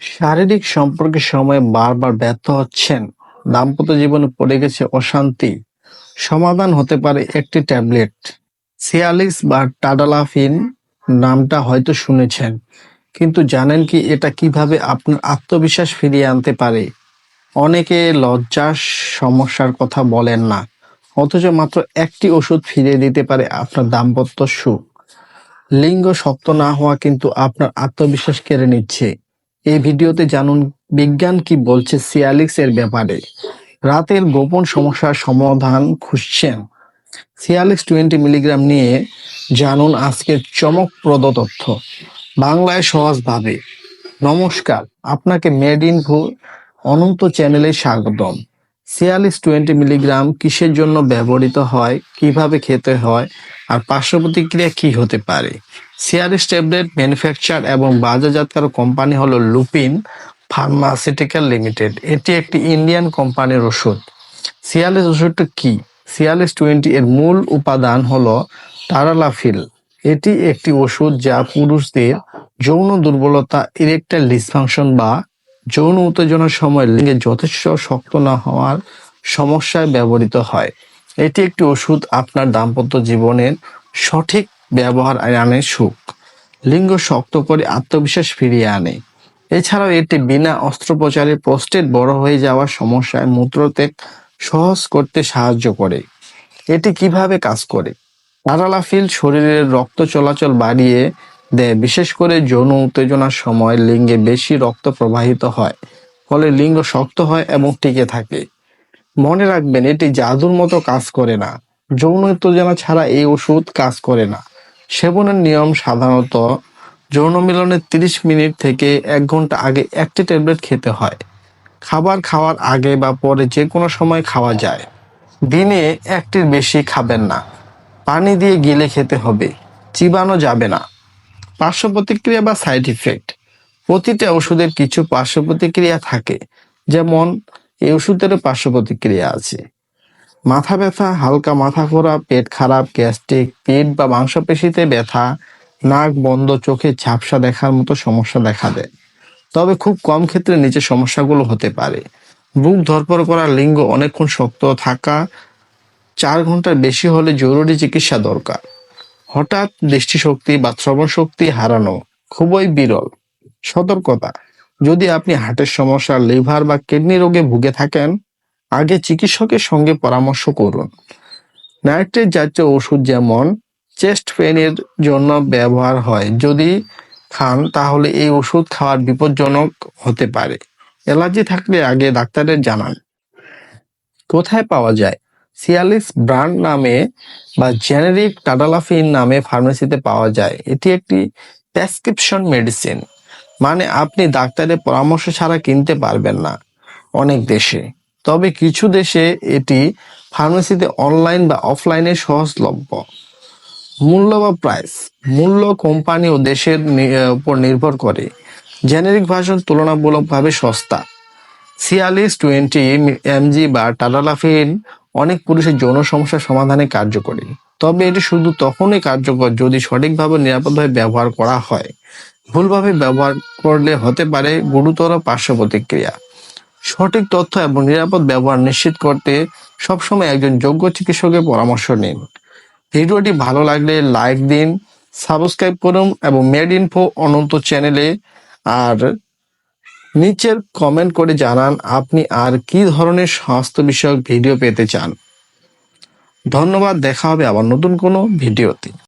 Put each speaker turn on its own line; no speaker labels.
শারীরিক সম্পর্কের সময় বারবার ব্যর্থ হচ্ছেন। দাম্পত্য জীবনে পড়ে গেছে অশান্তি। সমাধান হতে পারে একটি ট্যাবলেট। সিয়ালিক্স বা টাডালাফিন নামটা হয়তো শুনেছেন, কিন্তু জানেন কি এটা কীভাবে আপনার আত্মবিশ্বাস ফিরিয়ে আনতে পারে? অনেকে লজ্জার সমস্যার কথা বলেন না, অথচ মাত্র একটি ওষুধ ফিরিয়ে দিতে পারে আপনার দাম্পত্য সুখ। লিঙ্গ শক্ত না হওয়া কিন্তু আপনার আত্মবিশ্বাস কেড়ে নিচ্ছে। এই ভিডিওতে জানুন বিজ্ঞান কি বলছে সিয়ালিক্স এর ব্যাপারে। রাতের গোপন সমস্যার সমাধান খুঁজছেন। সিয়ালিক্স টোয়েন্টি মিলিগ্রাম নিয়ে জানুন আজকের চমকপ্রদ তথ্য। বাংলায় সহজভাবে নমস্কার, আপনাকে মেড ইন ভু অনন্ত চ্যানেলে স্বাগতম। সিয়ালিক্স টোয়েন্টি মিলিগ্রাম কিসের জন্য ব্যবহৃত হয়, কীভাবে খেতে হয় আর পার্শ্ব প্রতিক্রিয়া কি হতে পারে? সিয়ারিস ট্যাবলেট ম্যানুফ্যাকচার এবং বাজারজাতকার কোম্পানি হলো লুপিন ফার্মাসিউটিক্যাল লিমিটেড। এটি একটি ইন্ডিয়ান কোম্পানির ওষুধ। সিয়ালিস ওষুধটা কি? সিয়ালিস টোয়েন্টি এর মূল উপাদান হলো টারালাফিল এটি একটি ওষুধ যা পুরুষদের যৌন দুর্বলতা, ইরেকটাইল ডিসফাংশন বা যৌন উত্তেজনার সময় লিঙ্গে যথেষ্ট শক্ত না হওয়ার সমস্যায় ব্যবহৃত হয়। এটি একটি ওষুধ আপনার দাম্পত্য জীবনের সঠিক ব্যবহার আনে সুখ। লিঙ্গ শক্ত করে আত্মবিশ্বাস ফিরিয়ে আনে। এছাড়াও এটি বিনা অস্ত্রোপচারে প্রস্টেট বড় হয়ে যাওয়ার সমস্যায় মূত্রত্যাগ সহজ করতে সাহায্য করে। এটি কীভাবে কাজ করে? প্যারালাফিল শরীরের রক্ত চলাচল বাড়িয়ে দেয় বিশেষ করে যৌন উত্তেজনার সময় লিঙ্গে বেশি রক্ত প্রবাহিত হয়, ফলে লিঙ্গ শক্ত হয় এবং টিকে থাকে। মনে রাখবেন, এটি জাদুর মতো কাজ করে না। যৌন উত্তেজনা ছাড়া এই ওষুধ কাজ করে না। সেবনের নিয়ম সাধারণত যৌন মিলনের তিরিশ মিনিট থেকে এক ঘণ্টা আগে একটি ট্যাবলেট খেতে হয়। খাবার খাওয়ার আগে বা পরে যে কোনো সময় খাওয়া যায়। দিনে একটির বেশি খাবেন না। পানি দিয়ে গিলে খেতে হবে। চিবানো যাবে না। পার্শ্ব প্রতিক্রিয়া বা সাইড ইফেক্ট। প্রতিটা ওষুধের কিছু পার্শ্ব প্রতিক্রিয়া থাকে, যেমন এই ওষুধেরও পার্শ্ব প্রতিক্রিয়া আছে। মাথা ব্যথা, হালকা মাথা ঘোরা, পেট খারাপ, গ্যাস্ট্রিক পেট বা মাংসপেশিতে ব্যথা, নাক বন্ধ, চোখে ঝাপসা দেখার মতো সমস্যা দেখা দেয়। তবে খুব কম ক্ষেত্রে নিচে সমস্যাগুলো হতে পারে। বুক ধরপড় করা লিঙ্গ অনেকক্ষণ শক্ত থাকা, চার ঘণ্টার বেশি হলে জরুরি চিকিৎসা দরকার। হঠাৎ দৃষ্টিশক্তি বা শ্রবণ শক্তি হারানো খুবই বিরল। সতর্কতা, যদি আপনি হার্টের সমস্যা, লিভার বা কিডনি রোগে ভুগে থাকেন, আগে চিকিৎসকের সঙ্গে পরামর্শ করুন। নাইট্রেট জাতীয় ওষুধ যেমন চেস্ট পেনের জন্য ব্যবহার হয়, যদি খান তাহলে এই ওষুধ খাওয়ার বিপজ্জনক হতে পারে। অ্যালার্জি থাকলে আগে ডাক্তারের জানান। কোথায় পাওয়া যায়? সিয়ালিস ব্র্যান্ড নামে বা জেনেরিক টাডালাফিন নামে ফার্মেসিতে পাওয়া যায়। এটি একটি প্রেসক্রিপশন মেডিসিন মানে আপনি ডাক্তারের পরামর্শ ছাড়া কিনতে পারবেন না অনেক দেশে। তবে কিছু দেশে এটি ফার্মেসিতে অনলাইন বা অফলাইনে সহজলভ্য। মূল্য বা প্রাইস মূল্য কোম্পানি ও দেশের উপর নির্ভর করে। জেনেরিক ভার্সন তুলনামূলকভাবে সস্তা। সিয়ালিস টোয়েন্টি এমজি বা টাডালাফিন অনেক পুরুষের যৌন সমস্যার সমাধানে কার্যকরী। তবে এটি শুধু তখনই কার্যকর যদি সঠিকভাবে নিরাপদভাবে ব্যবহার করা হয়। ভুলভাবে ব্যবহার করলে হতে পারে গুরুতর পার্শ্ব প্রতিক্রিয়া। সঠিক তথ্য এবং নিরাপদ ব্যবহার নিশ্চিত করতে সবসময় একজন যোগ্য চিকিৎসকের পরামর্শ নিন। ভিডিওটি ভালো লাগলে লাইক দিন, সাবস্ক্রাইব করুন এবং মেড ইনফো অনন্ত চ্যানেলে আর নিচের কমেন্ট করে জানান আপনি আর কি ধরনের স্বাস্থ্য বিষয়ক ভিডিও পেতে চান। ধন্যবাদ, দেখা হবে আবার নতুন কোনো ভিডিওতে